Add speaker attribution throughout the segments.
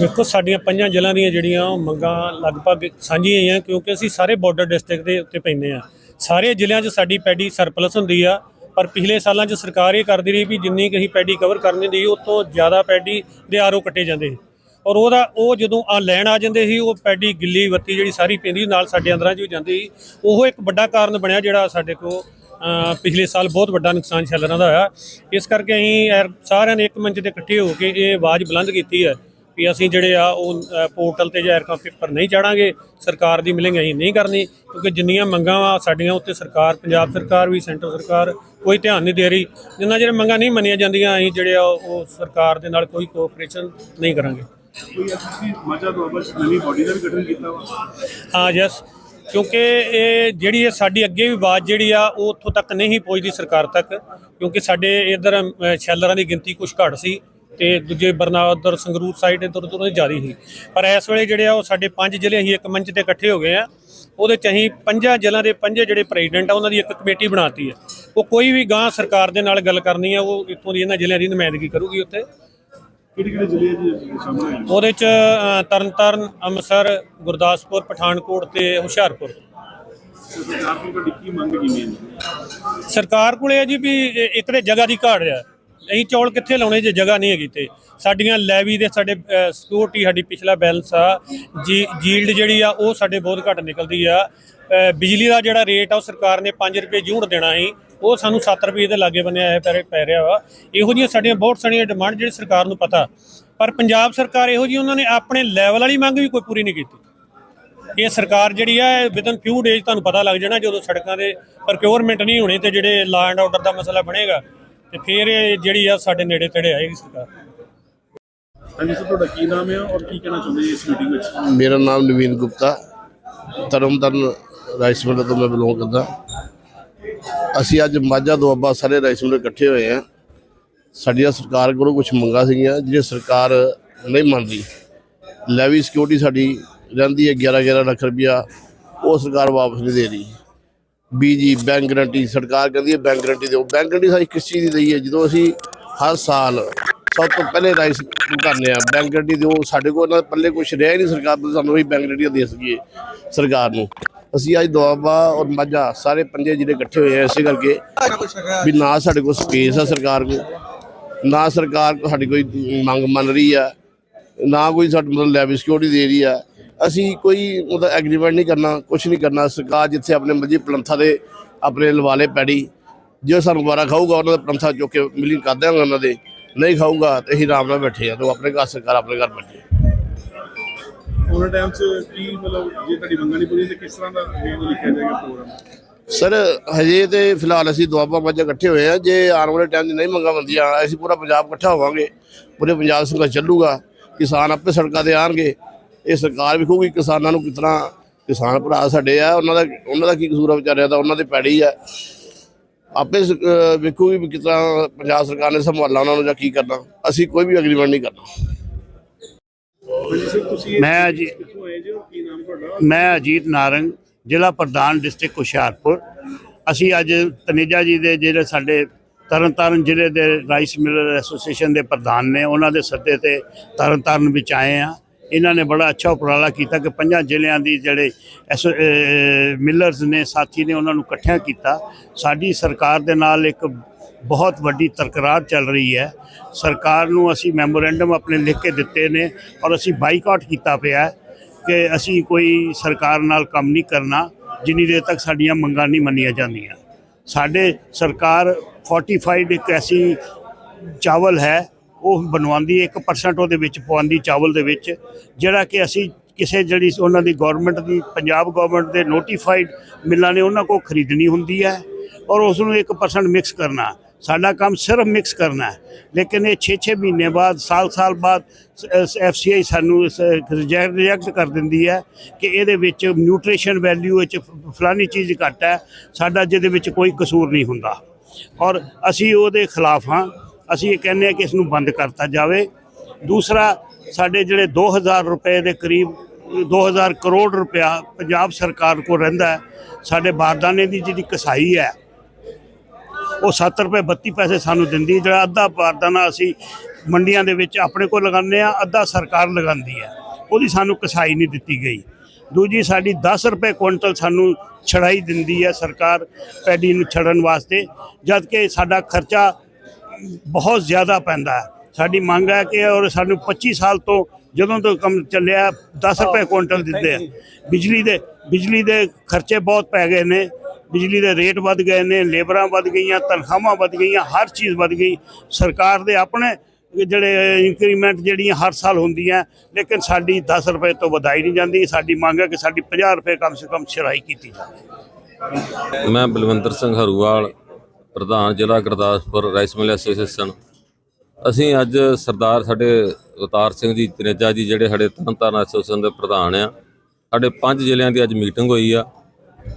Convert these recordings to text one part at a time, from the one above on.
Speaker 1: ਦੇਖੋ, ਸਾਡੀਆਂ ਪੰਜਾਂ ਜ਼ਿਲ੍ਹਿਆਂ ਦੀਆਂ ਜਿਹੜੀਆਂ ਉਹ ਮੰਗਾਂ ਲਗਭਗ ਸਾਂਝੀਆਂ ਹੀ ਆ, ਕਿਉਂਕਿ ਅਸੀਂ ਸਾਰੇ ਬਾਰਡਰ ਡਿਸਟ੍ਰਿਕਟ ਦੇ ਉੱਤੇ ਪੈਂਦੇ ਆ। ਸਾਰੇ ਜ਼ਿਲ੍ਹਿਆਂ 'ਚ ਸਾਡੀ ਪੈਡੀ ਸਰਪਲਸ ਹੁੰਦੀ ਆ, ਪਰ ਪਿਛਲੇ ਸਾਲਾਂ 'ਚ ਸਰਕਾਰ ਇਹ ਕਰਦੀ ਰਹੀ ਵੀ ਜਿੰਨੀ ਕੁ ਅਸੀਂ ਪੈਡੀ ਕਵਰ ਕਰਨੀ ਦੀ, ਉਹ ਤੋਂ ਜ਼ਿਆਦਾ ਪੈਡੀ ਦੇ ਆਰਓ ਕੱਟੇ ਜਾਂਦੇ ਸੀ। ਔਰ ਉਹਦਾ, ਉਹ ਜਦੋਂ ਆ ਲੈਣ ਆ ਜਾਂਦੇ ਸੀ, ਉਹ ਪੈਡੀ ਗਿੱਲੀ ਵੱਤੀ ਜਿਹੜੀ ਸਾਰੀ ਪੈਂਦੀ ਨਾਲ ਸਾਡੇ ਅੰਦਰਾਂ 'ਚ ਵੀ ਜਾਂਦੀ ਸੀ। ਉਹ ਇੱਕ ਵੱਡਾ ਕਾਰਨ ਬਣਿਆ ਜਿਹੜਾ ਸਾਡੇ ਕੋਲ ਪਿਛਲੇ ਸਾਲ ਬਹੁਤ ਵੱਡਾ ਨੁਕਸਾਨ ਸ਼ੈਲਰਾਂ ਦਾ ਹੋਇਆ। ਇਸ ਕਰਕੇ ਅਸੀਂ ਐਰ- ਸਾਰਿਆਂ ਨੇ ਇੱਕ ਮੰਚ ਤੇ ਇਕੱਠੇ ਹੋ ਕੇ ਇਹ ਆਵਾਜ਼ ਬੁਲੰਦ ਕੀਤੀ ਹੈ। ਵੀ ਅਸੀਂ ਜਿਹੜੇ ਆ ਉਹ ਪੋਰਟਲ ਤੇ ਜਾਂ ਐਰਕਾ ਪੇਪਰ ਨਹੀਂ ਚਾੜਾਂਗੇ ਸਰਕਾਰ ਦੀ ਮਿਲਿੰਗ ਅਸੀਂ ਨਹੀਂ ਕਰਨੀ ਕਿਉਂਕਿ ਜਿੰਨੀਆਂ ਮੰਗਾਂ ਵਾ ਸਾਡੀਆਂ ਉੱਤੇ ਸਰਕਾਰ ਪੰਜਾਬ ਸਰਕਾਰ ਵੀ ਸੈਂਟਰ ਸਰਕਾਰ ਕੋਈ ਧਿਆਨ ਨਹੀਂ ਦੇ ਰਹੀ। ਜਿੰਨਾ ਜਿਹੜੇ ਮੰਗਾਂ ਨਹੀਂ ਮੰਨੀਆਂ ਜਾਂਦੀਆਂ ਅਸੀਂ ਜਿਹੜੇ ਆ ਉਹ ਸਰਕਾਰ ਦੇ ਨਾਲ ਕੋਈ ਕੋਆਪਰੇਸ਼ਨ ਨਹੀਂ ਕਰਾਂਗੇ।
Speaker 2: ਕੋਈ ਅੱਜ ਤੁਸੀਂ ਮਾਝਾ ਤੋਂ ਬਸ ਨਵੀਂ ਬਾਡੀ ਦਾ ਵੀ ਗਠਨ ਕੀਤਾ ਵਾ?
Speaker 1: ਹਾਂ ਯਸ ਕਿਉਂਕਿ ਇਹ ਜਿਹੜੀ ਇਹ ਸਾਡੀ ਅੱਗੇ ਵੀ ਆਵਾਜ਼ ਜਿਹੜੀ ਆ ਉਹ ਉੱਥੋਂ ਤੱਕ ਨਹੀਂ ਪਹੁੰਚਦੀ ਸਰਕਾਰ ਤੱਕ ਕਿਉਂਕਿ ਸਾਡੇ ਇਧਰ ਸ਼ੈਲਰਾਂ ਦੀ ਗਿਣਤੀ ਕੁਝ ਘੱਟ ਸੀ। ਤੇ ਦੂਜੇ ਬਰਨਾਦਰ ਸੰਗਰੂਰ ਸਾਈਡ ਇਧਰ ਉਧਰ ਜ਼ਿਆਦਾ ਸੀ। ਪਰ ਇਸ ਵੇਲੇ ਜਿਹੜੇ ਆ ਉਹ ਸਾਡੇ ਪੰਜ ਜ਼ਿਲ੍ਹੇ ਅਸੀਂ ਇੱਕ ਮੰਚ ਤੇ ਇਕੱਠੇ ਹੋ ਗਏ ਆ। ਉਹਦੇ ਚ ਅਸੀਂ ਪੰਜਾਂ ਜ਼ਿਲ੍ਹਿਆਂ ਦੇ ਪੰਜੇ ਜਿਹੜੇ ਪ੍ਰੈਜ਼ੀਡੈਂਟ ਆ ਉਹਨਾਂ ਦੀ ਇੱਕ ਕਮੇਟੀ ਬਣਾਤੀ ਹੈ ਉਹ ਕੋਈ ਵੀ ਗਾਂ ਸਰਕਾਰ ਦੇ ਨਾਲ ਗੱਲ ਕਰਨੀ ਆ ਉਹ ਇੱਥੋਂ ਦੀ ਇਹਨਾਂ ਜ਼ਿਲ੍ਹਿਆਂ ਦੀ ਨੁਮਾਇੰਦਗੀ ਕਰੂਗੀ ਉੱਥੇ।
Speaker 2: ਕਿਹੜੇ ਕਿਹੜੇ ਜ਼ਿਲ੍ਹੇ ਹੋਏ ਨੇ?
Speaker 1: ਉਹਦੇ ਚ ਤਰਨਤਾਰਨ ਅੰਮ੍ਰਿਤਸਰ ਗੁਰਦਾਸਪੁਰ ਪਠਾਨਕੋਟ ਤੇ ਹੁਸ਼ਿਆਰਪੁਰ।
Speaker 2: ਸਰਕਾਰ ਤੋਂ ਤੁਹਾਡੀ ਕੀ ਮੰਗ ਕਿਵੇਂ ਹੈ?
Speaker 1: ਸਰਕਾਰ ਕੋਲੇ ਹੈ ਜੀ ਵੀ ਇੱਕ ਤੇ ਜਗ੍ਹਾ ਦੀ ਘਾਟ ਆ। ਅਸੀਂ ਚੌਲ ਕਿੱਥੇ ਲਾਉਣੇ ਜੇ ਜਗ੍ਹਾ ਨਹੀਂ ਹੈਗੀ ਤੇ? ਸਾਡੀਆਂ ਲੈਵੀ ਦੇ ਸਾਡੇ ਸਿਕਿਉਰਿਟੀ ਸਾਡੀ ਪਿਛਲਾ ਬੈਲੈਂਸ ਆ, ਜੀ ਜੀਲਡ ਜਿਹੜੀ ਆ, ਉਹ ਸਾਡੇ ਬਹੁਤ ਘੱਟ ਨਿਕਲਦੀ ਆ। ਬਿਜਲੀ ਦਾ ਜਿਹੜਾ ਰੇਟ ਆ, ਉਹ ਸਰਕਾਰ ਨੇ 5 ਰੁਪਏ ਯੂਨਿਟ ਦੇਣਾ ਸੀ, ਉਹ ਸਾਨੂੰ 7 ਰੁਪਏ ਦੇ ਲਾਗੇ ਬੰਨਿਆ ਹੈ ਪੈ ਪੈ ਰਿਹਾ ਵਾ। ਇਹੋ ਜਿਹੀਆਂ ਸਾਡੀਆਂ ਬਹੁਤ ਸਾਰੀਆਂ ਡਿਮਾਂਡ ਜਿਹੜੀ ਸਰਕਾਰ ਨੂੰ ਪਤਾ। ਪਰ ਪੰਜਾਬ ਸਰਕਾਰ ਇਹੋ ਜਿਹੀ, ਉਹਨਾਂ ਨੇ ਆਪਣੇ ਲੈਵਲ ਵਾਲੀ ਮੰਗ ਵੀ ਕੋਈ ਪੂਰੀ ਨਹੀਂ ਕੀਤੀ। ਇਹ ਸਰਕਾਰ ਜਿਹੜੀ ਆ ਵਿਦਨ ਫਿਊ ਡੇਜ਼ ਤੁਹਾਨੂੰ ਪਤਾ ਲੱਗ ਜਾਣਾ, ਜਦੋਂ ਸੜਕਾਂ ਦੇ ਪ੍ਰੋਕਿਉਰਮੈਂਟ ਨਹੀਂ ਹੋਣੀ ਤੇ ਜਿਹੜੇ ਲਾ ਐਂਡ ਆਰਡਰ ਦਾ ਮਸਲਾ ਬਣੇਗਾ। ਤੇ ਫਿਰ ਇਹ ਜਿਹੜੀ ਆ ਸਾਡੇ ਨੇੜੇ ਤੇੜੇ ਆਏਗੀ ਸਰਕਾਰ।
Speaker 2: ਹਾਂਜੀ ਸਰ ਤੁਹਾਡਾ ਕੀ ਨਾਮ ਹੈ ਔਰ ਕੀ ਕਹਿਣਾ ਚਾਹੁੰਦੇ ਜੀ ਇਸ ਮੀਟਿੰਗ ਵਿੱਚ?
Speaker 3: ਮੇਰਾ ਨਾਮ ਨਵੀਨ ਗੁਪਤਾ। ਤਰਨਤਾਰਨ ਰਾਈਸ ਮਿਲ ਤੋਂ ਮੈਂ ਬਿਲੋਂਗ ਕਰਦਾ। ਅਸੀਂ ਅੱਜ ਮਾਝਾ ਦੁਆਬਾ ਸਾਰੇ ਰਾਈਸ ਮਿਲ ਇਕੱਠੇ ਹੋਏ ਆ ਸਾਡੀਆਂ ਸਰਕਾਰ ਕੋਲੋਂ ਕੁਝ ਮੰਗਾਂ ਸੀਗੀਆਂ ਜਿਹੜੇ ਸਰਕਾਰ ਨਹੀਂ ਮੰਨਦੀ। ਲੈਵੀ ਸਿਕਿਉਰਿਟੀ ਸਾਡੀ ਰਹਿੰਦੀ ਹੈ 11 11 ਲੱਖ ਰੁਪਇਆ ਉਹ ਸਰਕਾਰ ਵਾਪਸ ਨਹੀਂ ਦੇ ਰਹੀ। ਬੀਜੀ ਬੈਂਕ ਗਰੰਟੀ ਸਰਕਾਰ ਕਹਿੰਦੀ ਹੈ ਬੈਂਕ ਗਰੰਟੀ ਦਿਓ। ਬੈਂਕ ਗਰੰਟੀ ਸਾਡੀ ਕਿਸ ਚੀਜ਼ ਦੀ ਦਈ ਹੈ? ਜਦੋਂ ਅਸੀਂ ਹਰ ਸਾਲ ਸਭ ਤੋਂ ਪਹਿਲੇ ਰਾਈਸ ਕਰਨੇ ਆ ਬੈਂਕ ਗਰੰਟੀ ਦਿਓ। ਸਾਡੇ ਕੋਲ ਉਹਨਾਂ ਦੇ ਪੱਲੇ ਕੁਝ ਰਿਹਾ ਹੀ ਨਹੀਂ ਸਰਕਾਰ ਤੋਂ, ਸਾਨੂੰ ਹੀ ਬੈਂਕ ਗਰੰਟੀ ਦੇ ਸਕੀਏ ਸਰਕਾਰ ਨੂੰ। ਅਸੀਂ ਅੱਜ ਦੁਆਬਾ ਔਰ ਮਾਝਾ ਸਾਰੇ ਪੰਜੇ ਜ਼ਿਲ੍ਹੇ ਇਕੱਠੇ ਹੋਏ ਆ ਇਸੇ ਕਰਕੇ ਵੀ ਨਾ ਸਾਡੇ ਕੋਲ ਸਪੇਸ ਆ ਸਰਕਾਰ ਕੋਲ, ਨਾ ਸਰਕਾਰ ਸਾਡੀ ਕੋਈ ਮੰਗ ਮੰਨ ਰਹੀ ਆ, ਨਾ ਕੋਈ ਸਾਡੀ ਮਤਲਬ ਲੈਵੀ ਸਿਕਿਉਰਿਟੀ ਦੇ ਰਹੀ ਆ। ਅਸੀਂ ਕੋਈ ਮਤਲਬ ਐਗਰੀਮੈਂਟ ਨਹੀਂ ਕਰਨਾ ਕੁਝ ਨਹੀਂ ਕਰਨਾ। ਸਰਕਾਰ ਜਿੱਥੇ ਆਪਣੇ ਮਰਜ਼ੀ ਪਲੰਥਾ ਦੇ ਆਪਣੇ ਲਵਾਲੇ ਪੈੜੀ ਜੇ ਸਾਨੂੰ ਦੁਬਾਰਾ ਖਾਊਗਾ ਉਹਨਾਂ ਦਾ ਪਲੰਥਾ ਚੁੱਕ ਕੇ ਮਿਲਿੰਗ ਕਰ ਦਿਆਂਗੇ ਉਹਨਾਂ ਦੇ। ਨਹੀਂ ਖਾਊਗਾ ਤੇ ਅਸੀਂ ਆਰਾਮ ਨਾਲ ਬੈਠੇ ਆ ਤੇ ਆਪਣੇ ਘਰ ਸਰਕਾਰ ਆਪਣੇ ਘਰ ਬੈਠੇ
Speaker 2: ਉਹਨਾਂ ਟਾਈਮ 'ਚ ਕੀ ਮਤਲਬ ਜੇ ਤੁਹਾਡੀ ਮੰਗਾਂ ਨਹੀਂ ਪੂਰੀ ਤੇ ਕਿਸ ਤਰ੍ਹਾਂ ਦਾ ਵੇਗ ਲਿਖਿਆ ਜਾਏਗਾ ਪ੍ਰੋਗਰਾਮ?
Speaker 3: ਸਰ ਹਜੇ ਤੇ ਫਿਲਹਾਲ ਅਸੀਂ ਦੁਆਬਾ ਮਾਝਾ ਇਕੱਠੇ ਹੋਏ ਆ। ਜੇ ਆਉਣ ਵਾਲੇ ਟਾਈਮ 'ਚ ਨਹੀਂ ਮੰਗਾ ਬੰਦੀਆਂ ਅਸੀਂ ਪੂਰਾ ਪੰਜਾਬ ਇਕੱਠਾ ਹੋਵਾਂਗੇ। ਪੂਰੇ ਪੰਜਾਬ ਸੰਘਰਸ਼ ਚੱਲੂਗਾ। ਕਿਸਾਨ ਆਪੇ ਸੜਕਾਂ ਤੇ ਆਣਗੇ ਇਹ ਸਰਕਾਰ ਵੇਖੂਗੀ ਕਿਸਾਨਾਂ ਨੂੰ ਕਿਤਨਾ ਕਿਸਾਨ ਭਰਾ ਸਾਡੇ ਆ, ਉਹਨਾਂ ਦਾ ਉਹਨਾਂ ਦਾ ਕੀ ਕਸੂਰ ਆ ਵਿਚਾਰਿਆਂ ਦਾ, ਉਹਨਾਂ ਦੇ ਪੈੜੀ ਆ। ਆਪੇ ਵੇਖੂਗੀ ਵੀ ਕਿਤਨਾ ਪੰਜਾਬ ਸਰਕਾਰ ਨੇ ਸੰਭਾਲਣਾ ਉਹਨਾਂ ਨੂੰ ਜਾਂ ਕੀ ਕਰਨਾ। ਅਸੀਂ ਕੋਈ ਵੀ ਐਗਰੀਮੈਂਟ ਨਹੀਂ ਕਰਨਾ।
Speaker 4: ਮੈਂ ਜੀ ਮੈਂ ਅਜੀਤ ਨਾਰੰਗ, ਜ਼ਿਲ੍ਹਾ ਪ੍ਰਧਾਨ ਡਿਸਟ੍ਰਿਕਟ ਹੁਸ਼ਿਆਰਪੁਰ। ਅਸੀਂ ਅੱਜ ਤਨੇਜਾ ਜੀ ਦੇ ਜਿਹੜੇ ਸਾਡੇ ਤਰਨਤਾਰਨ ਜ਼ਿਲ੍ਹੇ ਦੇ ਰਾਈਸ ਮਿਲਰ ਐਸੋਸੀਏਸ਼ਨ ਦੇ ਪ੍ਰਧਾਨ ਨੇ, ਉਹਨਾਂ ਦੇ ਸੱਦੇ ਤੇ ਤਰਨਤਾਰਨ ਵਿੱਚ ਆਏ ਆ ਇਹਨਾਂ ਨੇ ਬੜਾ ਅੱਛਾ ਉਪਰਾਲਾ ਕੀਤਾ ਕਿ ਪੰਜਾਂ ਜ਼ਿਲ੍ਹਿਆਂ ਦੀ ਜਿਹੜੇ ਐਸੋ- ਮਿਲਰਸ ਨੇ, ਸਾਥੀ ਨੇ ਉਹਨਾਂ ਨੂੰ ਇਕੱਠਿਆਂ ਕੀਤਾ। ਸਾਡੀ ਸਰਕਾਰ ਦੇ ਨਾਲ ਇੱਕ ਬਹੁਤ ਵੱਡੀ ਤਕਰਾਰ ਚੱਲ ਰਹੀ ਹੈ। ਸਰਕਾਰ ਨੂੰ ਅਸੀਂ ਮੈਮੋਰੈਂਡਮ ਆਪਣੇ ਲਿਖ ਕੇ ਦਿੱਤੇ ਨੇ ਔਰ ਅਸੀਂ ਬਾਈਕਾਟ ਕੀਤਾ ਪਿਆ ਕਿ ਅਸੀਂ ਕੋਈ ਸਰਕਾਰ ਨਾਲ ਕੰਮ ਨਹੀਂ ਕਰਨਾ, ਜਿੰਨੀ ਦੇਰ ਤੱਕ ਸਾਡੀਆਂ ਮੰਗਾਂ ਨਹੀਂ ਮੰਨੀਆਂ ਜਾਂਦੀਆਂ। ਸਾਡੇ ਸਰਕਾਰ ਫੋਰਟੀਫਾਈਡ ਇੱਕ ਐਸੀ ਚਾਵਲ ਹੈ ਉਹ ਬਣਵਾਉਂਦੀ ਹੈ 1% ਉਹਦੇ ਵਿੱਚ ਪਵਾਉਂਦੀ ਚਾਵਲ ਦੇ ਵਿੱਚ, ਜਿਹੜਾ ਕਿ ਅਸੀਂ ਕਿਸੇ ਜਿਹੜੀ ਉਹਨਾਂ ਦੀ ਗਵਰਨਮੈਂਟ ਦੀ, ਪੰਜਾਬ ਗਵਰਨਮੈਂਟ ਦੇ ਨੋਟੀਫਾਈਡ ਮਿਲਾਂ ਨੇ, ਉਹਨਾਂ ਕੋਲ ਖਰੀਦਣੀ ਹੁੰਦੀ ਹੈ ਔਰ ਉਸ ਨੂੰ 1% ਮਿਕਸ ਕਰਨਾ। ਸਾਡਾ ਕੰਮ ਸਿਰਫ ਮਿਕਸ ਕਰਨਾ ਹੈ। ਲੇਕਿਨ ਇਹ 6-6 ਮਹੀਨੇ ਬਾਅਦ, ਸਾਲ-ਸਾਲ ਬਾਅਦ ਐਫਸੀਆਈ ਸਾਨੂੰ ਰਿਜੈਕਟ ਕਰ ਦਿੰਦੀ ਹੈ ਕਿ ਇਹਦੇ ਵਿੱਚ ਨਿਊਟ੍ਰੀਸ਼ਨ ਵੈਲਿਊ ਵਿੱਚ ਫਲਾਨੀ ਚੀਜ਼ ਘੱਟ ਹੈ। ਸਾਡਾ ਜਿਹਦੇ ਵਿੱਚ ਕੋਈ ਕਸੂਰ ਨਹੀਂ ਹੁੰਦਾ। ਔਰ ਅਸੀਂ ਉਹਦੇ ਖਿਲਾਫ ਹਾਂ। ਅਸੀਂ ਇਹ ਕਹਿੰਦੇ ਹਾਂ ਕਿ ਇਸ ਨੂੰ ਬੰਦ ਕਰਤਾ ਜਾਵੇ। ਦੂਸਰਾ, ਸਾਡੇ ਜਿਹੜੇ 2000 ਰੁਪਏ ਦੇ ਕਰੀਬ 2000 ਕਰੋੜ ਰੁਪਇਆ ਪੰਜਾਬ ਸਰਕਾਰ ਕੋਲ ਰਹਿੰਦਾ ਹੈ, ਸਾਡੇ ਬਾਰਦਾਨੇ ਦੀ ਜਿਹੜੀ ਕਸਾਈ ਹੈ, ਉਹ 7 ਰੁਪਏ 32 ਪੈਸੇ ਸਾਨੂੰ ਦਿੰਦੀ ਜਿਹੜਾ ਅੱਧਾ ਬਾਰਦਾਨਾ ਅਸੀਂ ਮੰਡੀਆਂ ਦੇ ਵਿੱਚ ਆਪਣੇ ਕੋਲ ਲਗਾਉਂਦੇ ਆ ਅੱਧਾ ਸਰਕਾਰ ਲਗਾਉਂਦੀ ਹੈ। ਉਹਦੀ ਸਾਨੂੰ ਕਸਾਈ ਨਹੀਂ ਦਿੱਤੀ ਗਈ। ਦੂਜੀ, ਸਾਡੀ 10 ਰੁਪਏ ਕੁਇੰਟਲ ਸਾਨੂੰ ਛੜਾਈ ਦਿੰਦੀ ਹੈ ਸਰਕਾਰ ਪੈਡੀ ਨੂੰ ਛੜਨ ਵਾਸਤੇ ਜਦ ਕਿ ਸਾਡਾ ਖਰਚਾ ਬਹੁਤ ਜ਼ਿਆਦਾ ਪੈਂਦਾ ਹੈ। ਸਾਡੀ ਮੰਗ ਹੈ ਕਿ ਔਰ ਸਾਨੂੰ 25 ਸਾਲ ਤੋਂ ਜਦੋਂ ਤੋਂ ਕੰਮ ਚੱਲਿਆ 10 ਰੁਪਏ ਕੁਇੰਟਲ ਦਿੰਦੇ ਆ। ਬਿਜਲੀ ਦੇ ਬਿਜਲੀ ਦੇ ਖਰਚੇ ਬਹੁਤ ਪੈ ਗਏ ਨੇ। ਬਿਜਲੀ ਦੇ ਰੇਟ ਵੱਧ ਗਏ ਨੇ ਲੇਬਰਾਂ ਵੱਧ ਗਈਆਂ ਤਨਖਾਹਾਂ ਵੱਧ ਗਈਆਂ ਹਰ ਚੀਜ਼ ਵੱਧ ਗਈ। ਸਰਕਾਰ ਦੇ ਆਪਣੇ ਜਿਹੜੇ ਇੰਕਰੀਮੈਂਟ ਜਿਹੜੀਆਂ ਹਰ ਸਾਲ ਹੁੰਦੀਆਂ ਲੇਕਿਨ ਸਾਡੀ 10 ਰੁਪਏ ਤੋਂ ਵਧਾਈ ਨਹੀਂ ਜਾਂਦੀ। ਸਾਡੀ ਮੰਗ ਹੈ ਕਿ ਸਾਡੀ 50 ਰੁਪਏ ਕਮ ਸੇ ਕਮ ਸ਼ਰਾਈ ਕੀਤੀ ਜਾਵੇ।
Speaker 5: ਮੈਂ ਬਲਵੰਦਰ ਸਿੰਘ ਹਰੂਵਾਲ ਪ੍ਰਧਾਨ ਜ਼ਿਲ੍ਹਾ ਗੁਰਦਾਸਪੁਰ ਰਾਈਸ ਮਿਲ ਐਸੋਸੀਏਸ਼ਨ। ਅਸੀਂ ਅੱਜ ਸਰਦਾਰ ਸਾਡੇ ਅਵਤਾਰ ਸਿੰਘ ਜੀ, ਤਨੇਜਾ ਜੀ ਜਿਹੜੇ ਸਾਡੇ ਤਰਨਤਾਰਨ ਐਸੋਸੀਏਸ਼ਨ ਦੇ ਪ੍ਰਧਾਨ ਆ, ਸਾਡੇ ਪੰਜ ਜ਼ਿਲ੍ਹਿਆਂ ਦੀ ਅੱਜ ਮੀਟਿੰਗ ਹੋਈ ਆ।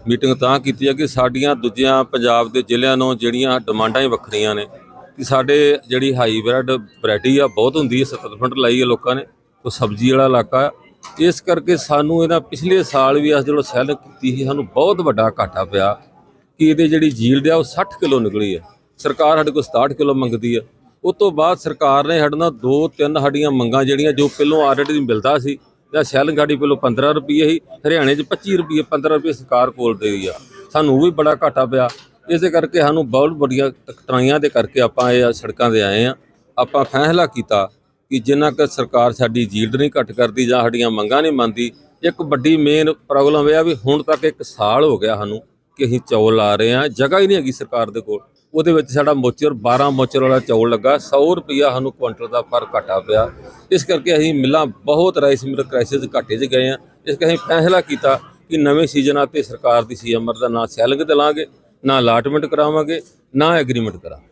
Speaker 5: ਮੀਟਿੰਗ ਤਾਂ ਕੀਤੀ ਆ ਕਿ ਸਾਡੀਆਂ ਦੂਜਿਆਂ ਪੰਜਾਬ ਦੇ ਜ਼ਿਲ੍ਹਿਆਂ ਨੂੰ ਜਿਹੜੀਆਂ ਡਿਮਾਂਡਾਂ ਹੀ ਵੱਖਰੀਆਂ ਨੇ, ਕਿ ਸਾਡੇ ਜਿਹੜੀ ਹਾਈ ਬ੍ਰੈਡ ਵੈਰਾਈਟੀ ਆ, ਬਹੁਤ ਹੁੰਦੀ ਹੈ 70% ਲਾਈ ਹੈ ਲੋਕਾਂ ਨੇ, ਉਹ ਸਬਜ਼ੀ ਵਾਲਾ ਇਲਾਕਾ ਆ। ਇਸ ਕਰਕੇ ਸਾਨੂੰ ਇਹਨਾਂ ਪਿਛਲੇ ਸਾਲ ਵੀ ਅਸ ਜਦੋਂ ਸੈਲ ਕੀਤੀ ਸੀ, ਸਾਨੂੰ ਬਹੁਤ ਵੱਡਾ ਘਾਟਾ ਪਿਆ। ਕਿ ਇਹਦੇ ਜਿਹੜੀ ਜੀਲਡ ਆ ਉਹ 60 ਕਿਲੋ ਨਿਕਲੀ ਆ। ਸਰਕਾਰ ਸਾਡੇ ਕੋਲ 67 ਕਿਲੋ ਮੰਗਦੀ ਆ। ਉਸ ਤੋਂ ਬਾਅਦ ਸਰਕਾਰ ਨੇ ਸਾਡੇ ਨਾਲ ਦੋ ਤਿੰਨ ਸਾਡੀਆਂ ਮੰਗਾਂ ਜਿਹੜੀਆਂ ਜੋ ਪਹਿਲੋਂ ਆਲਰੇਡੀ ਮਿਲਦਾ ਸੀ, ਜਾਂ ਸੈਲ ਗਾੜੀ ਪਹਿਲੋਂ 15 ਰੁਪਏ ਹੀ ਹਰਿਆਣੇ 'ਚ 25 ਰੁਪਏ 15 ਰੁਪਏ ਸਰਕਾਰ ਕੋਲ ਦੇ ਰਹੀ ਆ। ਸਾਨੂੰ ਉਹ ਵੀ ਬੜਾ ਘਾਟਾ ਪਿਆ। ਇਸੇ ਕਰਕੇ ਸਾਨੂੰ ਬਹੁਤ ਵੱਡੀਆਂ ਤਰਾਈਆਂ ਦੇ ਕਰਕੇ ਆਪਾਂ ਇਹ ਸੜਕਾਂ ਤੇ ਆਏ ਆ। ਆਪਾਂ ਫੈਸਲਾ ਕੀਤਾ ਕਿ ਜਿੰਨਾ ਕੁ ਸਰਕਾਰ ਸਾਡੀ ਜੀਲਡ ਨਹੀਂ ਘੱਟ ਕਰਦੀ ਜਾਂ ਸਾਡੀਆਂ ਮੰਗਾਂ ਨਹੀਂ ਮੰਨਦੀ, ਇੱਕ ਵੱਡੀ ਮੇਨ ਪ੍ਰੋਬਲਮ ਇਹ ਆ ਵੀ ਹੁਣ ਤੱਕ ਇੱਕ ਸਾਲ ਹੋ ਗਿਆ ਸਾਨੂੰ ਕਿ ਅਸੀਂ ਚੌਲ ਲਾ ਰਹੇ ਹਾਂ। ਜਗ੍ਹਾ ਹੀ ਨਹੀਂ ਹੈਗੀ ਸਰਕਾਰ ਦੇ ਕੋਲ। ਉਹਦੇ ਵਿੱਚ ਸਾਡਾ ਮੋਚਰ 12 ਮੋਚਰ ਵਾਲਾ ਚੌਲ ਲੱਗਾ। 100 ਰੁਪਿਆ ਸਾਨੂੰ ਕੁਇੰਟਲ ਦਾ ਪਰ ਘਾਟਾ ਪਿਆ। ਇਸ ਕਰਕੇ ਅਸੀਂ ਮਿੱਲਾਂ ਬਹੁਤ ਰਾਈਸ ਮਿਲ ਕ੍ਰਾਈਸਿਸ ਘਾਟੇ 'ਚ ਗਏ ਆ ਇਸ ਕਰਕੇ ਅਸੀਂ ਫੈਸਲਾ ਕੀਤਾ ਕਿ ਨਵੇਂ ਸੀਜ਼ਨਾਂ ਤੇ ਸਰਕਾਰ ਦੀ ਸੀਐਮਆਰ ਦਾ ਨਾ ਸੈਲਿੰਗ ਤੇ ਲਾਂਗੇ, ਨਾ ਅਲਾਟਮੈਂਟ ਕਰਾਵਾਂਗੇ, ਨਾ ਐਗਰੀਮੈਂਟ ਕਰਾਂਗੇ।